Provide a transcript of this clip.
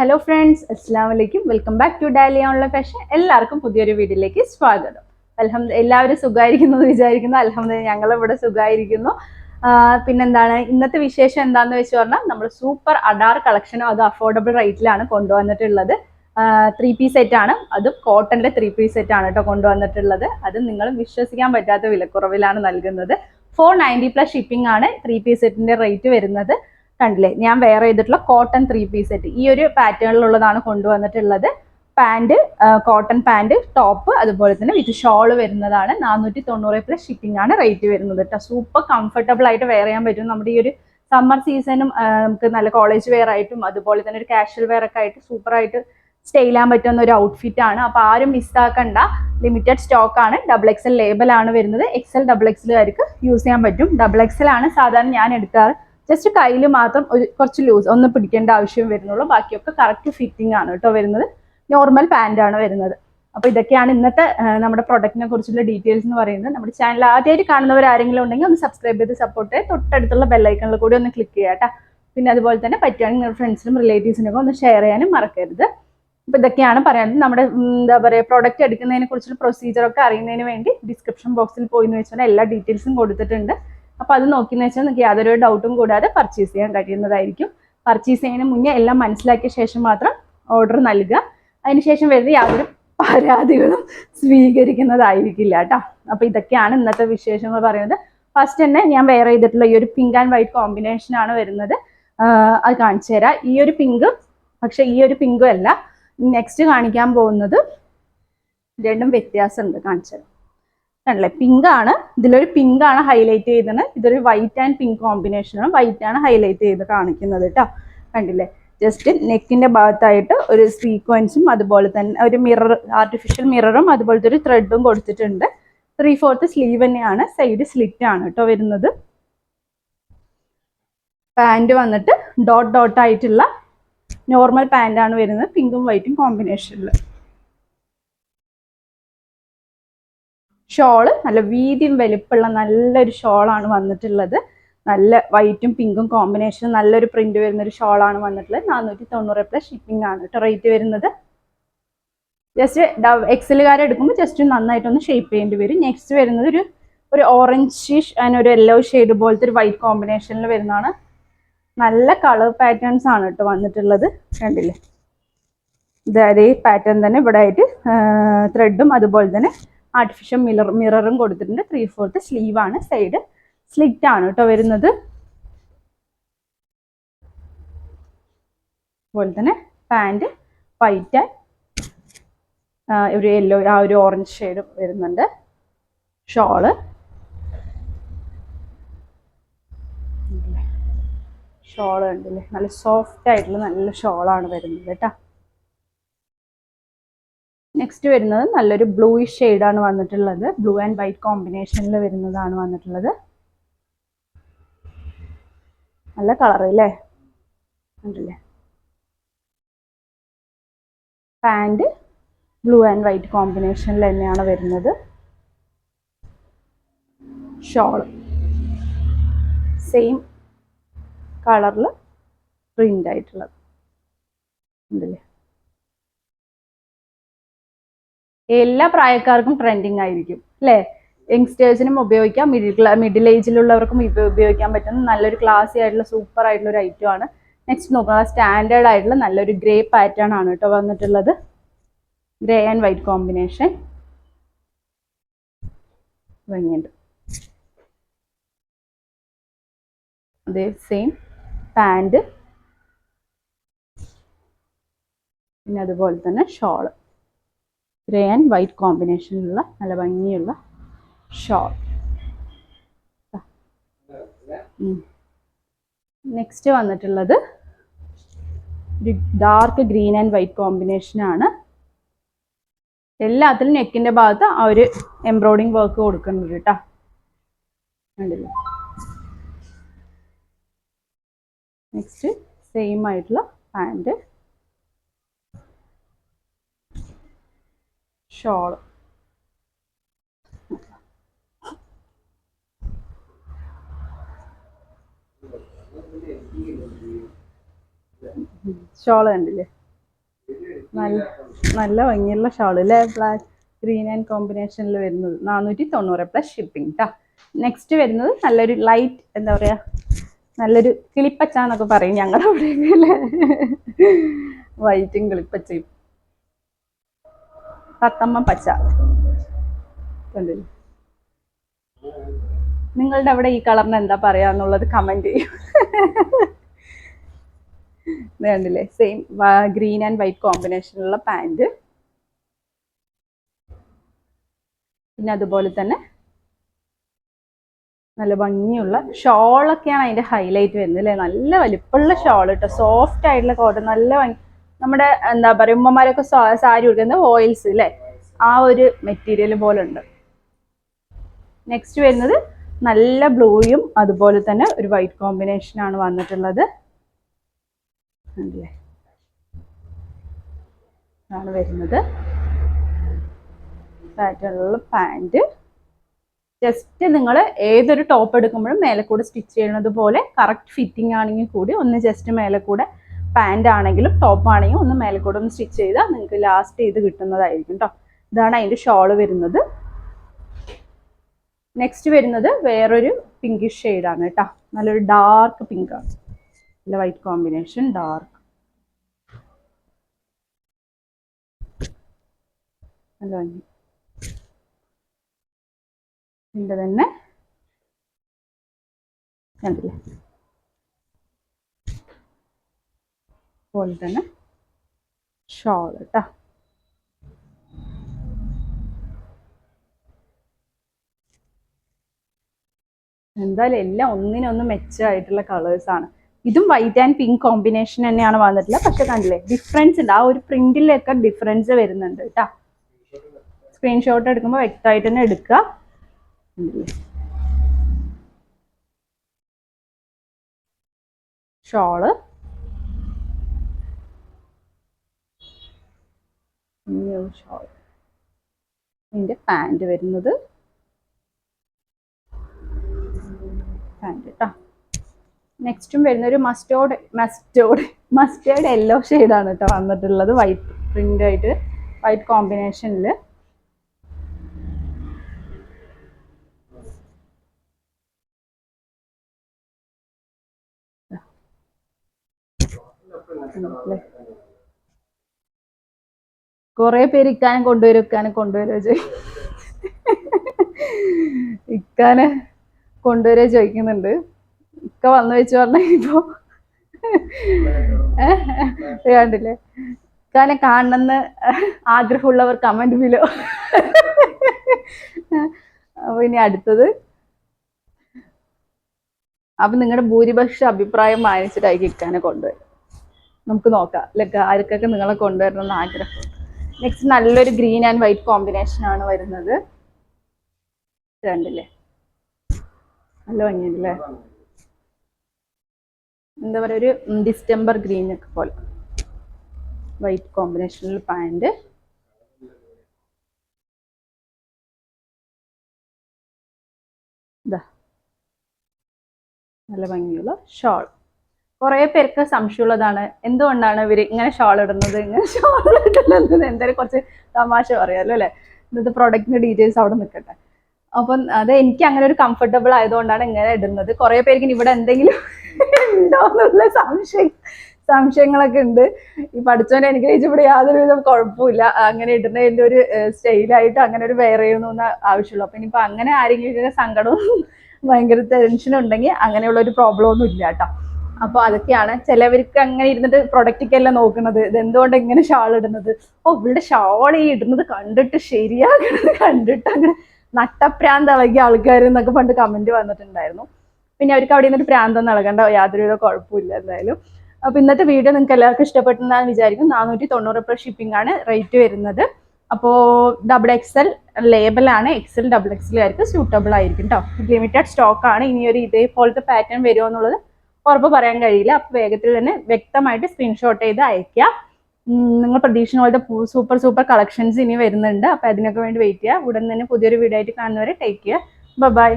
Hello friends അസ്സാം വലൈക്കും welcome back to Dolly online fashion എല്ലാവർക്കും പുതിയൊരു വീഡിയോയിലേക്ക് സ്വാഗതം. അൽഹംദ എല്ലാവരും സുഖമായിരിക്കുന്നു എന്ന് വിചാരിക്കുന്നു. അലഹമ്മദ് ഞങ്ങളിവിടെ സുഖമായിരിക്കുന്നു. പിന്നെന്താണ്? ഇന്നത്തെ വിശേഷം എന്താന്ന് വെച്ച് പറഞ്ഞാൽ നമ്മൾ സൂപ്പർ അഡാർ കളക്ഷനും അത് അഫോർഡബിൾ റേറ്റിലാണ് കൊണ്ടുവന്നിട്ടുള്ളത്. ത്രീ പീസ് സെറ്റ് ആണ്. അതും കോട്ടന്റെ ത്രീ പീസ് സെറ്റ് ആണ് കേട്ടോ കൊണ്ടുവന്നിട്ടുള്ളത്. അത് നിങ്ങൾ വിശ്വസിക്കാൻ പറ്റാത്ത വിലക്കുറവിലാണ് നൽകുന്നത്. ഫോർ നയന്റി പ്ലസ് ഷിപ്പിംഗ് ആണ് ത്രീ പീസ് സെറ്റിന്റെ റേറ്റ് വരുന്നത്. കണ്ടില്ലേ? ഞാൻ വേറെ ചെയ്തിട്ടുള്ള കോട്ടൺ ത്രീ പീസ് സെറ്റ് ഈ ഒരു പാറ്റേണിലുള്ളതാണ് കൊണ്ടുവന്നിട്ടുള്ളത്. പാന്റ് കോട്ടൺ പാന്റ് ടോപ്പ് അതുപോലെ തന്നെ വിത്ത് ഷോൾ വരുന്നതാണ്. നാനൂറ്റി തൊണ്ണൂറ് പ്ലസ് ഷിപ്പിംഗ് ആണ് റേറ്റ് വരുന്നത് കേട്ടോ സൂപ്പർ കംഫർട്ടബിൾ ആയിട്ട് വെയർ ചെയ്യാൻ പറ്റും. നമ്മുടെ ഈ ഒരു സമ്മർ സീസണും നമുക്ക് നല്ല കോളേജ് വെയർ ആയിട്ടും അതുപോലെ തന്നെ ഒരു കാഷ്വൽ വെയർ ഒക്കെ ആയിട്ട് സൂപ്പർ ആയിട്ട് സ്റ്റേ ചെയ്യാൻ പറ്റുന്ന ഒരു ഔട്ട്ഫിറ്റ് ആണ്. അപ്പൊ ആരും മിസ്സാക്കണ്ട ലിമിറ്റഡ് സ്റ്റോക്ക് ആണ്. ഡബിൾ എക്സൽ ലേബൽ ആണ് വരുന്നത്. എക്സൽ ഡബിൾ എക്സലുകാർക്ക് യൂസ് ചെയ്യാൻ പറ്റും. ഡബിൾ എക്സൽ ആണ് സാധാരണ ഞാൻ എടുക്കാറ്. ജസ്റ്റ് കയ്യിൽ മാത്രം ഒരു കുറച്ച് ലൂസ് ഒന്ന് പിടിക്കേണ്ട ആവശ്യം വരുന്നുള്ളൂ. ബാക്കിയൊക്കെ കറക്റ്റ് ഫിറ്റിംഗ് ആണ് കേട്ടോ വരുന്നത്. നോർമൽ ആണ് വരുന്നത്. അപ്പൊ ഇതൊക്കെയാണ് ഇന്നത്തെ നമ്മുടെ പ്രൊഡക്റ്റിനെ കുറിച്ചുള്ള ഡീറ്റെയിൽസ് എന്ന് പറയുന്നത്. നമ്മുടെ ചാനൽ ആദ്യമായിട്ട് കാണുന്നവർ ആരെങ്കിലും ഉണ്ടെങ്കിൽ ഒന്ന് സബ്സ്ക്രൈബ് ചെയ്ത് സപ്പോർട്ട് ചെയ്ത് തൊട്ടടുത്തുള്ള ബെല്ലൈക്കണിൽ കൂടി ഒന്ന് ക്ലിക്ക് ചെയ്യാം കേട്ടോ. പിന്നെ അതുപോലെ തന്നെ പറ്റുകയാണെങ്കിൽ നിങ്ങളുടെ ഫ്രണ്ട്സിനും റിലേറ്റീവ്സിനൊക്കെ ഒന്ന് ഷെയർ ചെയ്യാനും മറക്കരുത്. അപ്പൊ ഇതൊക്കെയാണ് പറയുന്നത് നമ്മുടെ എന്താ പറയുക പ്രോഡക്റ്റ് എടുക്കുന്നതിനെ കുറിച്ചുള്ള പ്രൊസീജിയർ ഒക്കെ അറിയുന്നതിന് വേണ്ടി ഡിസ്ക്രിപ്ഷൻ ബോക്സിൽ പോയി എന്ന് വെച്ചാൽ എല്ലാ ഡീറ്റെയിൽസും കൊടുത്തിട്ടുണ്ട്. അപ്പൊ അത് നോക്കിയെന്ന് വെച്ചാൽ നിങ്ങൾക്ക് യാതൊരു ഡൗട്ടും കൂടാതെ പർച്ചേസ് ചെയ്യാൻ കഴിയുന്നതായിരിക്കും. പർച്ചേസ് ചെയ്യുന്നതിന് മുന്നേ എല്ലാം മനസ്സിലാക്കിയ ശേഷം മാത്രം ഓർഡർ നൽകുക. അതിനുശേഷം വരുന്ന യാതൊരു പരാതികളും സ്വീകരിക്കുന്നതായിരിക്കില്ല കേട്ടോ. അപ്പൊ ഇതൊക്കെയാണ് ഇന്നത്തെ വിശേഷങ്ങൾ പറയുന്നത്. ഫസ്റ്റ് തന്നെ ഞാൻ വെയർ ചെയ്തിട്ടുള്ള ഈ ഒരു പിങ്ക് ആൻഡ് വൈറ്റ് കോമ്പിനേഷൻ ആണ് വരുന്നത്. അത് കാണിച്ചു തരാം. ഈ ഒരു പിങ്ക് പക്ഷെ ഈ ഒരു പിങ്കും അല്ല. നെക്സ്റ്റ് കാണിക്കാൻ പോകുന്നത് രണ്ടും വ്യത്യാസമുണ്ട് കാണിച്ചു തരാം. കണ്ടില്ലേ? പിങ്ക് ആണ്. ഇതിലൊരു പിങ്ക് ആണ് ഹൈലൈറ്റ് ചെയ്തത്. ഇതൊരു വൈറ്റ് ആൻഡ് പിങ്ക് കോമ്പിനേഷൻ ആണ്. വൈറ്റ് ആണ് ഹൈലൈറ്റ് ചെയ്ത് കാണിക്കുന്നത് കേട്ടോ കണ്ടില്ലേ? ജസ്റ്റ് നെക്കിന്റെ ഭാഗത്തായിട്ട് ഒരു സീക്വൻസും അതുപോലെ തന്നെ ഒരു മിറർ ആർട്ടിഫിഷ്യൽ മിററും അതുപോലത്തെ ഒരു ത്രെഡും കൊടുത്തിട്ടുണ്ട്. ത്രീ ഫോർത്ത് സ്ലീവ് തന്നെയാണ്. സൈഡ് സ്ലിറ്റ് ആണ് കേട്ടോ വരുന്നത്. പാന്റ് വന്നിട്ട് ഡോട്ട് ഡോട്ട് ആയിട്ടുള്ള നോർമൽ പാന്റ് ആണ് വരുന്നത്. പിങ്കും വൈറ്റും കോമ്പിനേഷനിൽ ഷോൾ നല്ല വീതിയും വലിപ്പമുള്ള നല്ലൊരു ഷോളാണ് വന്നിട്ടുള്ളത്. നല്ല വൈറ്റും പിങ്കും കോമ്പിനേഷൻ നല്ലൊരു പ്രിന്റ് വരുന്ന ഒരു ഷോളാണ് വന്നിട്ടുള്ളത്. നാനൂറ്റി തൊണ്ണൂറ് പ്ലസ് ഷിപ്പിംഗ് ആണ് കേട്ടോ റേറ്റ് വരുന്നത്. ജസ്റ്റ് എക്സലുകാർ എടുക്കുമ്പോൾ ജസ്റ്റ് നന്നായിട്ടൊന്ന് ഷേപ്പ് ചെയ്യേണ്ടി വരും. നെക്സ്റ്റ് വരുന്നത് ഒരു ഒരു ഓറഞ്ച് ആൻഡ് ഒരു യെല്ലോ ഷെയ്ഡ് പോലത്തെ ഒരു വൈറ്റ് കോമ്പിനേഷനിൽ വരുന്നതാണ്. നല്ല കളർ പാറ്റേൺസ് ആണ് കേട്ടോ വന്നിട്ടുള്ളത്. കണ്ടില്ലേ? ഇതേ പാറ്റേൺ തന്നെ ഇവിടെ ആയിട്ട് ത്രെഡും അതുപോലെ തന്നെ ആർട്ടിഫിഷ്യൽ മിറർ മിററും കൊടുത്തിട്ടുണ്ട്. ത്രീ ഫോർത്ത് സ്ലീവ് ആണ് സൈഡ് സ്ലിറ്റ് ആണ് കേട്ടോ വരുന്നത്. അതുപോലെ തന്നെ പാന്റ് വൈറ്റ് ഒരു യെല്ലോ ആ ഒരു ഓറഞ്ച് ഷെയ്ഡ് വരുന്നുണ്ട്. ഷോൾ ഷോൾ ഉണ്ടല്ലേ നല്ല സോഫ്റ്റ് ആയിട്ടുള്ള നല്ല ഷോളാണ് വരുന്നത് കേട്ടോ. നെക്സ്റ്റ് വരുന്നത് നല്ലൊരു ബ്ലൂയിഷ് ആണ് വന്നിട്ടുള്ളത്. ബ്ലൂ ആൻഡ് വൈറ്റ് കോമ്പിനേഷനിൽ വരുന്നതാണ് വന്നിട്ടുള്ളത്. നല്ല കളർ അല്ലേ? ഉണ്ടല്ലേ പാന്റ് ബ്ലൂ ആൻഡ് വൈറ്റ് കോമ്പിനേഷനിൽ തന്നെയാണ് വരുന്നത്. ഷോൾ സെയിം കളറിൽ പ്രിന്റ് ആയിട്ടുള്ളത്. ഉണ്ടല്ലേ എല്ലാ പ്രായക്കാർക്കും ട്രെൻഡിങ് ആയിരിക്കും അല്ലേ? യങ്സ്റ്റേഴ്സിനും ഉപയോഗിക്കാം മിഡിൽ ക്ലാ മിഡിൽ ഏജിലുള്ളവർക്കും ഉപ- ഉപയോഗിക്കാൻ പറ്റുന്ന നല്ലൊരു ക്ലാസി ആയിട്ടുള്ള സൂപ്പർ ആയിട്ടുള്ള ഒരു ഐറ്റം ആണ്. നെക്സ്റ്റ് നോക്കുക സ്റ്റാൻഡേർഡ് ആയിട്ടുള്ള നല്ലൊരു ഗ്രേ പാറ്റേൺ ആണ് കേട്ടോ വന്നിട്ടുള്ളത്. ഗ്രേ ആൻഡ് വൈറ്റ് കോമ്പിനേഷൻ ഭംഗിയുണ്ട് അതേ സെയിം പാന്റ് പിന്നെ അതുപോലെ തന്നെ ഷോൾ ഗ്രേ ആൻഡ് വൈറ്റ് കോമ്പിനേഷനിലുള്ള നല്ല ഭംഗിയുള്ള ഷോൾ. നെക്സ്റ്റ് വന്നിട്ടുള്ളത് ഒരു dark green and white combination ആണ്. എല്ലാത്തിലും നെക്കിന്റെ ഭാഗത്ത് ആ ഒരു എംബ്രോയിഡിങ് വർക്ക് കൊടുക്കുന്നുണ്ട് കേട്ടോ. കണ്ടില്ലേ? നെക്സ്റ്റ് സെയിം ആയിട്ടുള്ള പാന്റ് ഷോൾ ഷോൾ കണ്ടില്ലേ? നല്ല നല്ല ഭംഗിയുള്ള ഷാൾ അല്ലേ ബ്ലാക്ക് ഗ്രീൻ ആൻഡ് കോമ്പിനേഷനിൽ വരുന്നത്. നാനൂറ്റി തൊണ്ണൂറ് പ്ലസ് ഷിപ്പിംഗ് കേട്ടോ നെക്സ്റ്റ് വരുന്നത് നല്ലൊരു ലൈറ്റ് എന്താ പറയുക നല്ലൊരു കിളിപ്പച്ച എന്നൊക്കെ പറയും ഞങ്ങളുടെ അവിടെയൊക്കെ അല്ലേ വൈറ്റും കിളിപ്പച്ചയും. തത്തമ്മ പച്ച. നിങ്ങളുടെ അവിടെ ഈ കളറിന് എന്താ പറയാന്നുള്ളത് കമന്റ് ചെയ്യും. കണ്ടില്ലേ? സെയിം ഗ്രീൻ ആൻഡ് വൈറ്റ് കോമ്പിനേഷനുള്ള പാന്റ് പിന്നെ അതുപോലെ തന്നെ നല്ല ഭംഗിയുള്ള ഷോളൊക്കെയാണ് അതിന്റെ ഹൈലൈറ്റ് വരുന്നത് അല്ലേ? നല്ല വലിപ്പമുള്ള ഷോൾ കേട്ടോ. സോഫ്റ്റ് ആയിട്ടുള്ള കോട്ടൺ നല്ല ഭംഗി നമ്മുടെ എന്താ പറയുക ഉമ്മമാരൊക്കെ സാരി ഉടുക്കുന്നത് ഓയിൽസ് അല്ലേ ആ ഒരു മെറ്റീരിയൽ പോലെ ഉണ്ട് നെക്സ്റ്റ് വരുന്നത് നല്ല ബ്ലൂയും അതുപോലെ തന്നെ ഒരു വൈറ്റ് കോമ്പിനേഷൻ ആണ് വന്നിട്ടുള്ളത്. കണ്ടില്ലേ? ആണ് വരുന്നത്. പാറ്റേണിലുള്ള പാന്റ് ജസ്റ്റ് നിങ്ങൾ ഏതൊരു ടോപ്പ് എടുക്കുമ്പോഴും മേലെ കൂടെ സ്റ്റിച്ച് ചെയ്യുന്നത് പോലെ കറക്റ്റ് ഫിറ്റിംഗ് ആണെങ്കിൽ കൂടി ഒന്ന് ജസ്റ്റ് മേലെ കൂടെ പാന്റ് ആണെങ്കിലും ടോപ്പ് ആണെങ്കിലും ഒന്ന് മേലെ ഒന്ന് സ്റ്റിച്ച് ചെയ്താൽ നിങ്ങൾക്ക് ലാസ്റ്റ് ചെയ്ത് കിട്ടുന്നതായിരിക്കും കേട്ടോ ഇതാണ് അതിന്റെ ഷോൾ വരുന്നത്. നെക്സ്റ്റ് വരുന്നത് വേറൊരു പിങ്കിഷ് ഷെയ്ഡാണ് കേട്ടോ നല്ലൊരു ഡാർക്ക് പിങ്ക് ആണ്. നല്ല വൈറ്റ് കോമ്പിനേഷൻ ഡാർക്ക് നല്ല ഭംഗി. തന്നെ. കണ്ടില്ലേ? പോലെ തന്നെ ഷോൾ കേട്ടോ എന്തായാലും എല്ലാം ഒന്നിനൊന്ന് മെച്ചമായിട്ടുള്ള കളേഴ്സ് ആണ്. ഇതും വൈറ്റ് ആൻഡ് പിങ്ക് കോമ്പിനേഷൻ തന്നെയാണ് വന്നിട്ടുള്ളത് പക്ഷെ കണ്ടില്ലേ ഡിഫറൻസ് ഉണ്ട്. ആ ഒരു പ്രിന്റിലൊക്കെ ഡിഫറൻസ് വരുന്നുണ്ട് കേട്ടോ സ്ക്രീൻഷോട്ട് എടുക്കുമ്പോൾ വ്യക്തമായിട്ട് തന്നെ എടുക്കുക. ഷോൾ. ന്യൂ ഷോൾ ഇതിന്റെ പാന്റ് വരുന്നത് പാന്റ് കേട്ടോ നെക്സ്റ്റും വരുന്ന ഒരു മസ്റ്റേർഡ് മസ്റ്റേർഡ് യെല്ലോ ഷെയ്ഡാണ് കേട്ടോ വന്നിട്ടുള്ളത്. വൈറ്റ് പ്രിന്റ് ആയിട്ട് വൈറ്റ് കോമ്പിനേഷനിൽ കുറെ പേര് ഇക്കാനും കൊണ്ടുവരും ഇക്കാനും കൊണ്ടുവരുമോ ചോദിക്കും ഇക്കാനെ കൊണ്ടുവരുമോ ചോദിക്കുന്നുണ്ട്. ഇക്ക വന്നു വെച്ച് പറഞ്ഞ ഇപ്പോ കണ്ടില്ലേ? ഇക്കാനെ കാണണമെന്ന് ആഗ്രഹമുള്ളവർ കമന്റ് ബിലോ അപ്പൊ ഇനി അടുത്തത്. അപ്പൊ നിങ്ങളുടെ ഭൂരിപക്ഷ അഭിപ്രായം മാനിച്ചിട്ടായിരിക്കും ഇക്കാനെ കൊണ്ടുവരും നമുക്ക് നോക്കാം. ലൈക്ക് ആർക്കൊക്കെ നിങ്ങളെ കൊണ്ടുവരണം എന്ന് ആഗ്രഹം നെക്സ്റ്റ് നല്ലൊരു ഗ്രീൻ ആൻഡ് വൈറ്റ് കോമ്പിനേഷൻ ആണ് വരുന്നത്. കണ്ടില്ലേ നല്ല ഭംഗിയുണ്ടല്ലേ? എന്താ പറയുക ഒരു ഡിസ്റ്റംബർ ഗ്രീൻ ഒക്കെ പോലെ. വൈറ്റ് കോമ്പിനേഷനിൽ പാന്റ്. നല്ല ഭംഗിയുള്ള ഷോൾ. കുറേ പേർക്ക് സംശയമുള്ളതാണ്. എന്തുകൊണ്ടാണ് ഇവർ ഇങ്ങനെ ഷോൾ ഇടുന്നത്? ഇങ്ങനെ ഷോൾ ഇടുന്നത് എന്തായാലും കുറച്ച് തമാശ പറയാമല്ലോ അല്ലേ? ഇന്നത്തെ പ്രൊഡക്റ്റിന്റെ ഡീറ്റെയിൽസ് അവിടെ നിൽക്കട്ടെ അപ്പം അത് എനിക്ക് അങ്ങനെ ഒരു കംഫർട്ടബിൾ ആയതുകൊണ്ടാണ് ഇങ്ങനെ ഇടുന്നത്. കുറേ പേർക്ക് ഇവിടെ എന്തെങ്കിലും ഉണ്ടോ എന്നുള്ള സംശയം സംശയങ്ങളൊക്കെ ഉണ്ട്. ഈ പഠിച്ചവനെ എനിക്ക് ഇവിടെ യാതൊരുവിധ കുഴപ്പമില്ല അങ്ങനെ ഇടുന്നതിന്റെ ഒരു സ്റ്റൈലായിട്ട് അങ്ങനെ ഒരു വെയർ ചെയ്യണമെന്ന് ആവശ്യമുള്ളൂ. അപ്പം ഇനിയിപ്പോൾ അങ്ങനെ ആരെങ്കിലും സങ്കടവും ഭയങ്കര ടെൻഷനും ഉണ്ടെങ്കിൽ അങ്ങനെയുള്ള ഒരു പ്രോബ്ലം ഒന്നും ഇല്ല കേട്ടോ. അപ്പോൾ അതൊക്കെയാണ് ചിലവർക്ക് അങ്ങനെ ഇരുന്നിട്ട് പ്രൊഡക്റ്റൊക്കെയല്ല നോക്കുന്നത്. ഇതെന്തുകൊണ്ട് ഇങ്ങനെ ഷാൾ ഇടുന്നത്? ഓ ഇവിടെ ഷാൾ ഈ ഇടുന്നത് കണ്ടിട്ട് ശരിയാകണത് കണ്ടിട്ട് അങ്ങനെ നട്ടപ്രാന്ത് ഇളകിയ ആൾക്കാർ എന്നൊക്കെ പണ്ട് കമന്റ് വന്നിട്ടുണ്ടായിരുന്നു. പിന്നെ അവർക്ക് അവിടെ നിന്നൊരു പ്രാന്തം ഇളകേണ്ട യാതൊരുവിധ കുഴപ്പമില്ല എന്തായാലും. അപ്പൊ ഇന്നത്തെ വീഡിയോ നിങ്ങൾക്ക് എല്ലാവർക്കും ഇഷ്ടപ്പെട്ടെന്നാണ് വിചാരിക്കും നാനൂറ്റി തൊണ്ണൂറ് റുപ്യ ഷിപ്പിംഗ് ആണ് റേറ്റ് വരുന്നത്. അപ്പോ ഡബിൾ എക്സൽ ലേബലാണ് എക്സൽ ഡബിൾ എക്സൽ ആയിരിക്കും. സ്യൂട്ടബിൾ ആയിരിക്കും കേട്ടോ ലിമിറ്റഡ് സ്റ്റോക്ക് ആണ്. ഇനിയൊരു ഇതേപോലത്തെ പാറ്റേൺ വരുമോ എന്നുള്ളത് ഉറപ്പ് പറയാൻ കഴിയില്ല. അപ്പോൾ വേഗത്തിൽ തന്നെ വ്യക്തമായിട്ട് സ്ക്രീൻഷോട്ട് ചെയ്ത് അയക്കുക നിങ്ങൾ പ്രതീക്ഷിക്കുന്ന പോലത്തെ സൂപ്പർ സൂപ്പർ കളക്ഷൻസ് ഇനി വരുന്നുണ്ട്. അപ്പോൾ അതിനൊക്കെ വേണ്ടി വെയിറ്റ് ചെയ്യുക. ഉടൻ തന്നെ പുതിയൊരു വീഡിയോ ആയിട്ട് കാണുന്നവരെ ടേക്ക് ചെയ്യുക ബൈ